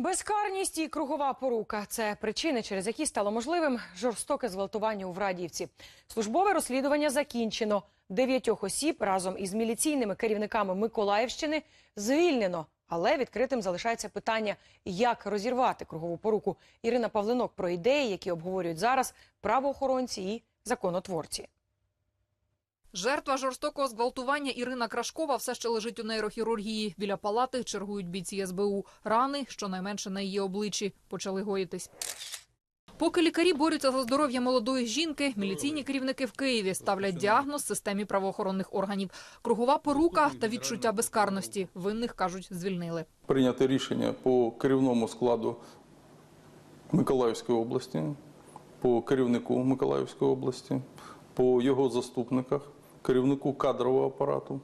Безкарність і кругова порука це причини, через які стало можливим жорстоке зґвалтування у Врадіївці. Службове розслідування закінчено. Дев'ятьох осіб разом із міліційними керівниками Миколаївщини звільнено. Але відкритим залишається питання, як розірвати кругову поруку. Ірина Павлинок про ідеї, які обговорюють зараз правоохоронці і законотворці. Жертва жорстокого зґвалтування Ірина Крашкова все ще лежить у нейрохірургії. Біля палати чергують бійці СБУ. Рани, щонайменше на її обличчі, почали гоїтись. Поки лікарі борються за здоров'я молодої жінки, міліційні керівники в Києві ставлять діагноз системі правоохоронних органів. Кругова порука та відчуття безкарності. Винних, кажуть, звільнили. прийняти рішення по керівному складу Миколаївської області, по керівнику Миколаївської області, по його заступниках, керівнику кадрового апарату.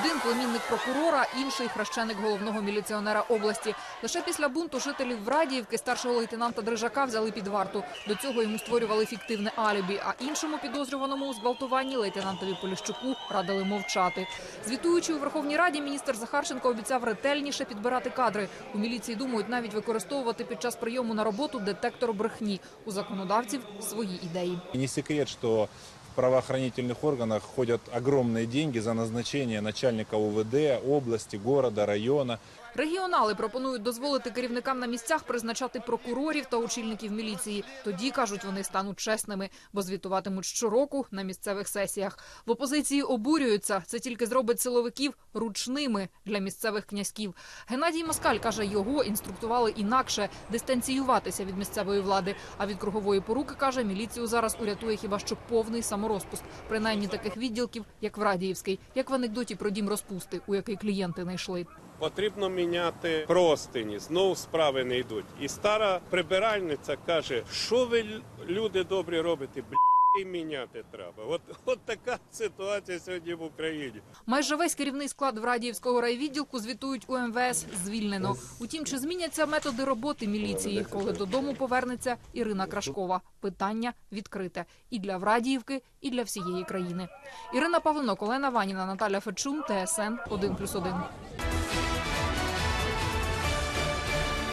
Один племінник прокурора, інший хрещеник головного міліціонера області. Лише після бунту жителів Врадіївки старшого лейтенанта Дрижака взяли під варту. До цього йому створювали фіктивне алібі, а іншому підозрюваному у зґвалтуванні лейтенантові Поліщуку радили мовчати. Звітуючи у Верховній Раді, міністр Захарченко обіцяв ретельніше підбирати кадри. У міліції думають навіть використовувати під час прийому на роботу детектор брехні. У законодавців свої ідеї. Не секрет, что в правоохранительных органах ходят огромные деньги за назначение начальника УВД, области, города, района. Регіонали пропонують дозволити керівникам на місцях призначати прокурорів та очільників міліції. Тоді кажуть, вони стануть чесними, бо звітуватимуть щороку на місцевих сесіях. В опозиції обурюються. Це тільки зробить силовиків ручними для місцевих князьків. Геннадій Москаль каже, його інструктували інакше дистанціюватися від місцевої влади. А від кругової поруки каже, міліцію зараз урятує хіба що повний саморозпуск. Принаймні таких відділків, як в Радіївський, як в анекдоті про дім розпусти, у який клієнти не йшли. Потрібно міняти простині, знов справи не йдуть. І стара прибиральниця каже, що ви люди добрі робите, бля, і міняти треба. От, от така ситуація сьогодні в Україні. Майже весь керівний склад Врадіївського райвідділку звітують у МВС звільнено. Утім, чи зміняться методи роботи міліції, коли додому повернеться Ірина Крашкова? Питання відкрите і для Врадіївки, і для всієї країни. Ірина Павлинок, Олена Ваніна, Наталя Фечун, ТСН 1+,1.